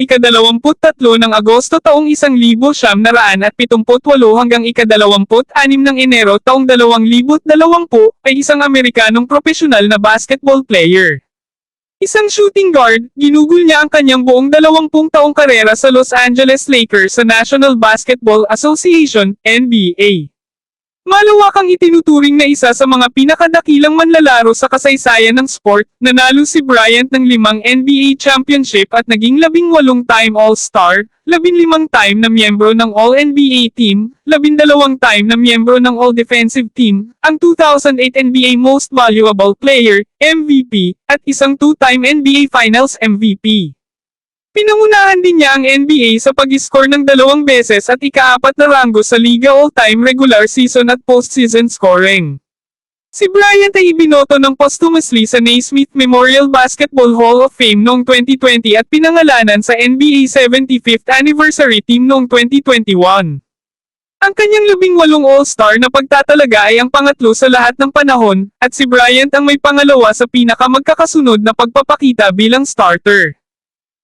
Ikadalawamput-tatlo ng Agosto taong isang libo siyam naraan at pitumput-walo hanggang ikadalawamput-anim ng Enero taong dalawang libot dalawampu ay isang Amerikanong profesional na basketball player. Isang shooting guard, ginugol niya ang kanyang buong dalawampung taong karera sa Los Angeles Lakers sa National Basketball Association, NBA. Malawakang itinuturing na isa sa mga pinakadakilang manlalaro sa kasaysayan ng sport, nanalo si Bryant ng limang NBA championship at naging labing walong time All-Star, labinlimang time na miyembro ng All-NBA team, labindalawang time na miyembro ng All-Defensive team, ang 2008 NBA Most Valuable Player, MVP, at isang two-time NBA Finals MVP. Pinangunahan din niya ang NBA sa pag-score ng dalawang beses at ikaapat na ranggo sa liga all-time regular season at postseason scoring. Si Bryant ay ibinoto ng posthumously sa Naismith Memorial Basketball Hall of Fame noong 2020 at pinangalanan sa NBA 75th Anniversary Team noong 2021. Ang kanyang labing walong All-Star na pagtatalaga ay ang pangatlo sa lahat ng panahon, at si Bryant ang may pangalawa sa pinakamagkakasunod na pagpapakita bilang starter.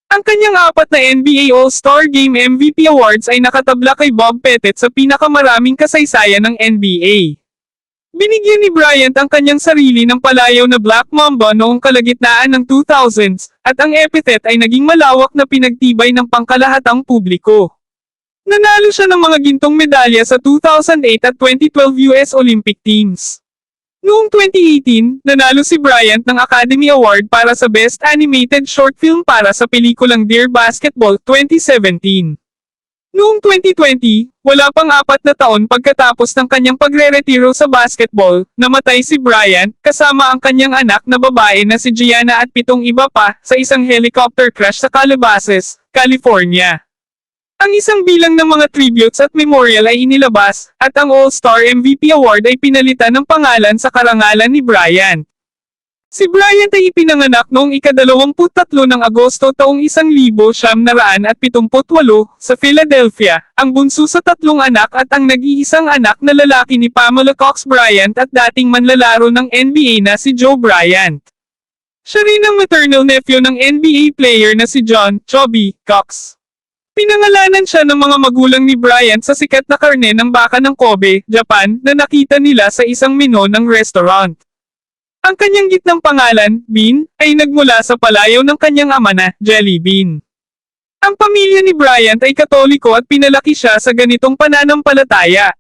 Ang kanyang apat na NBA All-Star Game MVP awards ay nakatabla kay Bob Pettit sa pinakamaraming kasaysayan ng NBA. Binigyan ni Bryant ang kanyang sarili ng palayaw na Black Mamba noong kalagitnaan ng 2000s, at ang epithet ay naging malawak na pinagtibay ng pangkalahatang publiko. Nanalo siya ng mga gintong medalya sa 2008 at 2012 US Olympic Teams. Noong 2018, nanalo si Bryant ng Academy Award para sa Best Animated Short Film para sa pelikulang Dear Basketball 2017. Noong 2020, wala pang apat na taon pagkatapos ng kanyang pagre-retiro sa basketball, namatay si Bryant, kasama ang kanyang anak na babae na si Gianna at pitong iba pa, sa isang helicopter crash sa Calabasas, California. Ang isang bilang ng mga tributes at memorial ay inilabas, at ang All-Star MVP Award ay pinalitan ng pangalan sa karangalan ni Bryant. Si Bryant ay ipinanganak noong ikadalawamput-tatlo ng Agosto taong isang libo siyam naraan at pitumput-walo, sa Philadelphia, ang bunso sa tatlong anak at ang nag-iisang anak na lalaki ni Pamela Cox Bryant at dating manlalaro ng NBA na si Joe Bryant. Siya rin ang maternal nephew ng NBA player na si John Chubby Cox. Pinangalanan siya ng mga magulang ni Bryant sa sikat na karne ng baka ng Kobe, Japan, na nakita nila sa isang menu ng restaurant. Ang kanyang gitnang pangalan, Bean, ay nagmula sa palayaw ng kanyang ama na, Jelly Bean. Ang pamilya ni Bryant ay katoliko at pinalaki siya sa ganitong pananampalataya.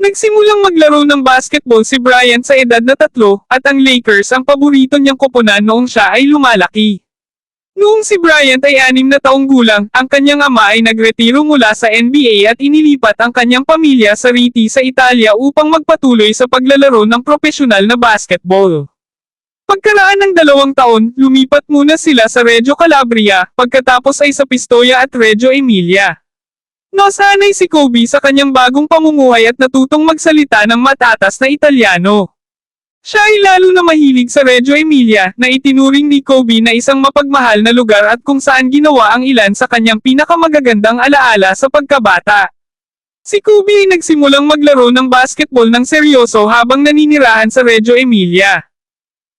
Nagsimulang maglaro ng basketball si Bryant sa edad na tatlo, at ang Lakers ang paborito niyang koponan noong siya ay lumalaki. Noong si Bryant ay anim na taong gulang, ang kanyang ama ay nagretiro mula sa NBA at inilipat ang kanyang pamilya sa Riti sa Italia upang magpatuloy sa paglalaro ng profesional na basketball. Pagkaraan ng dalawang taon, lumipat muna sila sa Reggio Calabria, pagkatapos ay sa Pistoia at Reggio Emilia. Nasanay si Kobe sa kanyang bagong pamumuhay at natutong magsalita ng matatas na Italiano. Siya ay lalo na mahilig sa Reggio Emilia, na itinuring ni Kobe na isang mapagmahal na lugar at kung saan ginawa ang ilan sa kanyang pinakamagagandang alaala sa pagkabata. Si Kobe ay nagsimulang maglaro ng basketball ng seryoso habang naninirahan sa Reggio Emilia.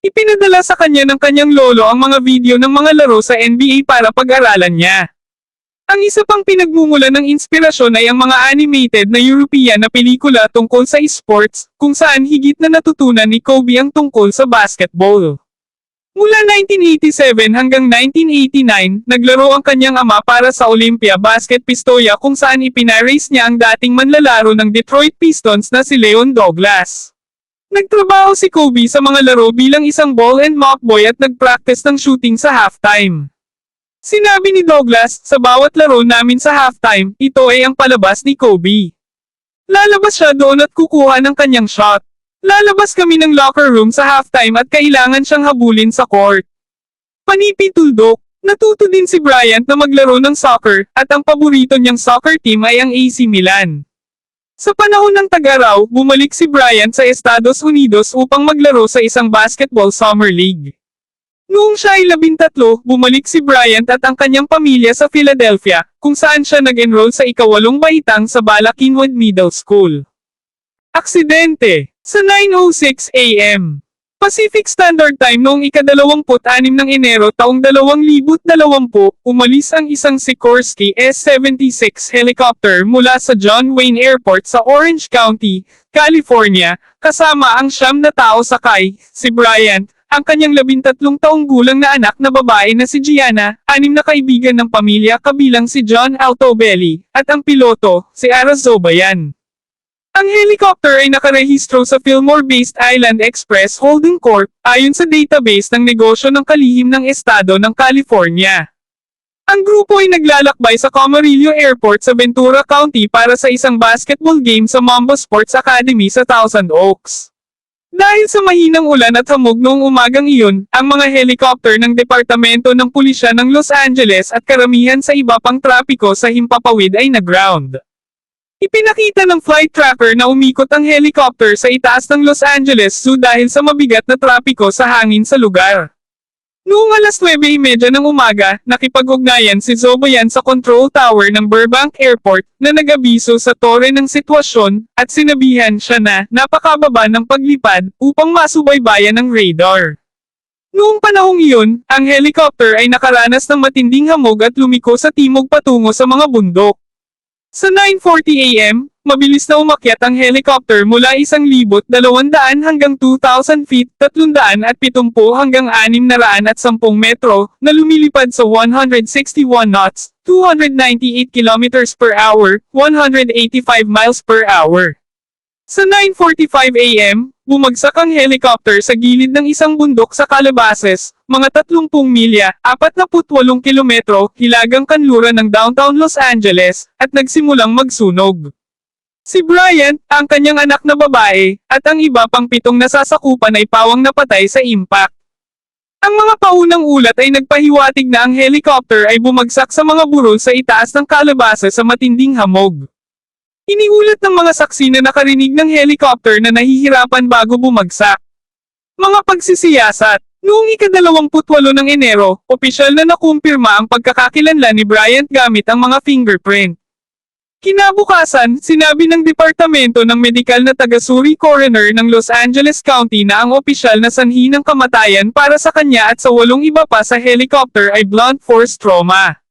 Ipinadala sa kanya ng kanyang lolo ang mga video ng mga laro sa NBA para pag-aralan niya. Ang isa pang pinagmumula ng inspirasyon ay ang mga animated na European na pelikula tungkol sa esports, kung saan higit na natutunan ni Kobe ang tungkol sa basketball. Mula 1987 hanggang 1989, naglaro ang kanyang ama para sa Olympia Basket Pistoia kung saan ipinarace niya ang dating manlalaro ng Detroit Pistons na si Leon Douglas. Nagtrabaho si Kobe sa mga laro bilang isang ball and mock boy at nagpractice ng shooting sa halftime. Sinabi ni Douglas, sa bawat laro namin sa halftime, ito ay ang palabas ni Kobe. Lalabas siya doon at kukuha ng kanyang shot. Lalabas kami ng locker room sa halftime at kailangan siyang habulin sa court. Panipi tuldok, natuto din si Bryant na maglaro ng soccer, at ang paborito niyang soccer team ay ang AC Milan. Sa panahon ng tag-araw, bumalik si Bryant sa Estados Unidos upang maglaro sa isang basketball summer league. Noong siya ay labintatlo, bumalik si Bryant at ang kanyang pamilya sa Philadelphia, kung saan siya nag-enroll sa ikawalong baitang sa Balakinwood Middle School. Aksidente! Sa 9.06 a.m. Pacific Standard Time noong ika-26 ng Enero taong 2020, umalis ang isang Sikorsky S-76 helicopter mula sa John Wayne Airport sa Orange County, California, kasama ang siyam na tao sakay, si Bryant, ang kanyang labintatlong taong gulang na anak na babae na si Gianna, anim na kaibigan ng pamilya kabilang si John Altobelli, at ang piloto, si Arazobayan. Ang helicopter ay nakarehistro sa Fillmore-based Island Express Holding Corp. ayon sa database ng negosyo ng kalihim ng estado ng California. Ang grupo ay naglalakbay sa Camarillo Airport sa Ventura County para sa isang basketball game sa Mambo Sports Academy sa Thousand Oaks. Dahil sa mahinang ulan at hamog noong umagang iyon, ang mga helicopter ng Departamento ng Pulisya ng Los Angeles at karamihan sa iba pang trapiko sa Himpapawid ay nag-ground. Ipinakita ng flight tracker na umikot ang helicopter sa itaas ng Los Angeles Zoo dahil sa mabigat na trapiko sa hangin sa lugar. Noong alas 9.30 ng umaga, nakipag-ugnayan si Zobayan sa control tower ng Burbank Airport na nag-abiso sa tore ng sitwasyon at sinabihan siya na napakababa ng paglipad upang masubaybayan ng radar. Noong panahong iyon, ang helicopter ay nakaranas ng matinding hamog at lumiko sa timog patungo sa mga bundok. Sa 9.40 am, mabilis na umakyat ang helicopter mula 1,200 hanggang 2,000 feet, 370 hanggang 610 metro, na lumilipad sa 161 knots, 298 kilometers per hour, 185 miles per hour. Sa 9.45 am, bumagsak ang helicopter sa gilid ng isang bundok sa Calabasas, mga 30 milya, 48 kilometro, hilagang kanluran ng downtown Los Angeles, at nagsimulang magsunog. Si Bryant, ang kanyang anak na babae, at ang iba pang pitong nasasakupan ay pawang napatay sa impact. Ang mga paunang ulat ay nagpahiwatig na ang helicopter ay bumagsak sa mga burol sa itaas ng Calabasas sa matinding hamog. Iniulat ng mga saksi na nakarinig ng helicopter na nahihirapan bago bumagsak. Mga pagsisiyasat Noong ika-28 ng Enero, opisyal na nakumpirma ang pagkakakilanlan ni Bryant gamit ang mga fingerprint. Kinabukasan, sinabi ng Departamento ng Medikal na taga-Suri Coroner ng Los Angeles County na ang opisyal na sanhi ng kamatayan para sa kanya at sa walong iba pa sa helicopter ay blunt force trauma.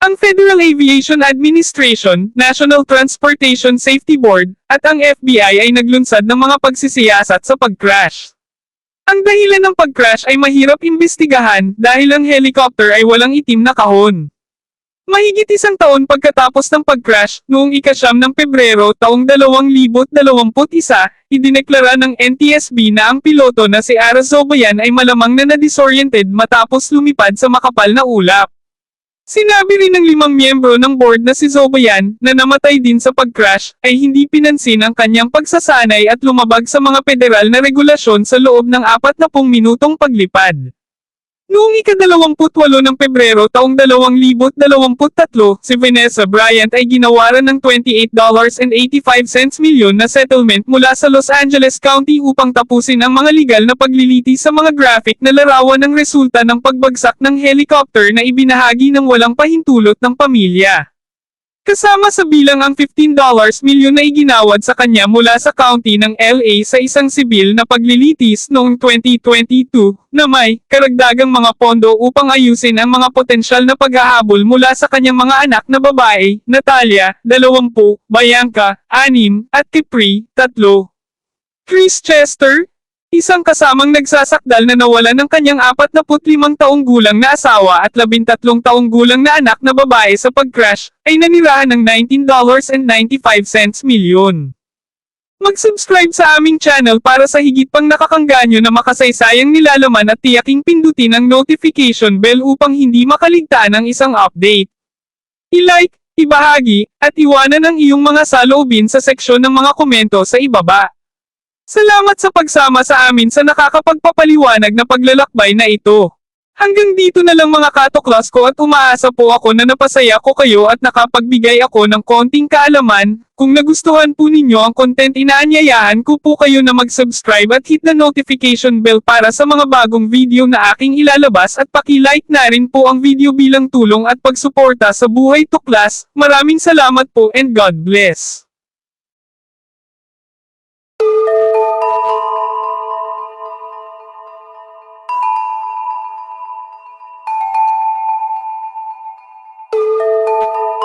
Ang Federal Aviation Administration, National Transportation Safety Board, at ang FBI ay naglunsad ng mga pagsisiyasat sa pag-crash. Ang dahilan ng pag-crash ay mahirap imbestigahan dahil ang helicopter ay walang itim na kahon. Mahigit isang taon pagkatapos ng pag-crash, noong ikasyam ng Pebrero taong 2021, idineklara ng NTSB na ang piloto na si Arazobayan ay malamang na na-disoriented matapos lumipad sa makapal na ulap. Sinabi rin ng limang miyembro ng board na si Zobayan, na namatay din sa pag-crash, ay hindi pinansin ang kanyang pagsasanay at lumabag sa mga federal na regulasyon sa loob ng 40 minutong paglipad. Noong ika-28 ng Pebrero taong 2023, si Vanessa Bryant ay ginawaran ng $28.85 milyon na settlement mula sa Los Angeles County upang tapusin ang mga legal na pagliliti sa mga graphic na larawan ng resulta ng pagbagsak ng helicopter na ibinahagi ng walang pahintulot ng pamilya. Kasama sa bilang ang $15 milyon na iginawad sa kanya mula sa county ng LA sa isang sibil na paglilitis noong 2022 na may karagdagang mga pondo upang ayusin ang mga potensyal na paghahabol mula sa kanyang mga anak na babae, Natalia, 20, Bianca, 6, at Kipri, 3. Chris Chester, Isang kasamang nagsasakdal na nawalan ng kanyang 45 taong gulang na asawa at 13 taong gulang na anak na babae sa pag-crash, ay nanirahan ng $19.95 milyon. Mag-subscribe sa aming channel para sa higit pang nakakangganyo na makasaysayang nilalaman at tiyaking pindutin ang notification bell upang hindi makaligtaan ang isang update. I-like, ibahagi, at iwanan ang iyong mga saloobin sa seksyon ng mga komento sa ibaba. Salamat sa pagsama sa amin sa nakakapagpapaliwanag na paglalakbay na ito. Hanggang dito na lang mga katoklas ko at umaasa po ako na napasaya ko kayo at nakapagbigay ako ng konting kaalaman. Kung nagustuhan po ninyo ang content inaanyayahan ko po kayo na mag-subscribe at hit the notification bell para sa mga bagong video na aking ilalabas at paki-like na rin po ang video bilang tulong at pagsuporta sa buhay tuklas. Maraming salamat po and God bless.